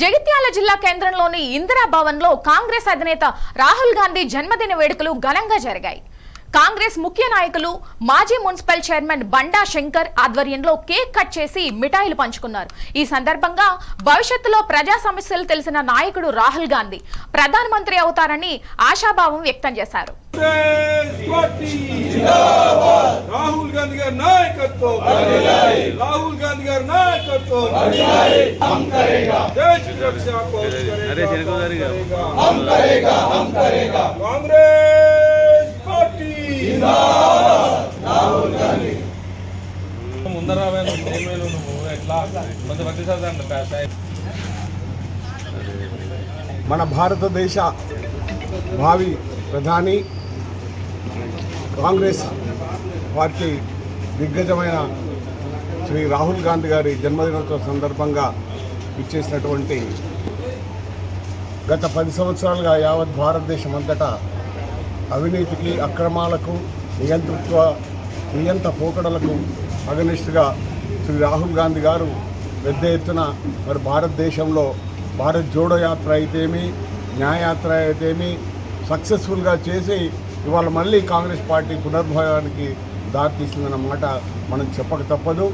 జగిత్యాల జిల్లా కేంద్రంలోని ఇందిరా భవన్లో కాంగ్రెస్ అధినేత రాహుల్ గాంధీ జన్మదిన వేడుకలు ఘనంగా జరిగాయి. కాంగ్రెస్ ముఖ్య నాయకులు మాజీ మున్సిపల్ చైర్మన్ బండా శంకర్ ఆధ్వర్యంలో కేక్ కట్ చేసి మిఠాయిలు పంచుకున్నారు. ఈ సందర్భంగా భవిష్యత్తులో ప్రజా సమస్యలు తెలిసిన నాయకుడు రాహుల్ గాంధీ ప్రధానమంత్రి అవుతారని ఆశాభావం వ్యక్తం చేశారు. గారి నాయకత్వం రాహుల్ గాంధీ గారి నాయకత్వం దేశ రక్ష को अरे तेरे को उधर ही करेगा। కాంగ్రెస్ పార్టీ ముందర ఏమేలు నువ్వు ఎట్లా కొంచెం ప్రతిసారి అంట మన భారతదేశ భావి ప్రధాని కాంగ్రెస్ పార్టీ దిగ్గజమైన శ్రీ రాహుల్ గాంధీ గారి జన్మదినోత్సవ సందర్భంగా ఇచ్చేసినటువంటి గత పది సంవత్సరాలుగా యావత్ భారతదేశం అంతటా అవినీతికి అక్రమాలకు నియంతృత్వ నియంత పోకడలకు అగనిస్ట్గా శ్రీ రాహుల్ గాంధీ గారు పెద్ద ఎత్తున మరి భారతదేశంలో భారత్ జోడో యాత్ర అయితేమి న్యాయయాత్ర అయితేమి సక్సెస్ఫుల్గా చేసి ఇవాళ మళ్ళీ కాంగ్రెస్ పార్టీ పునర్భవానికి దారితీసిందన్న మాట మనం చెప్పక తప్పదు.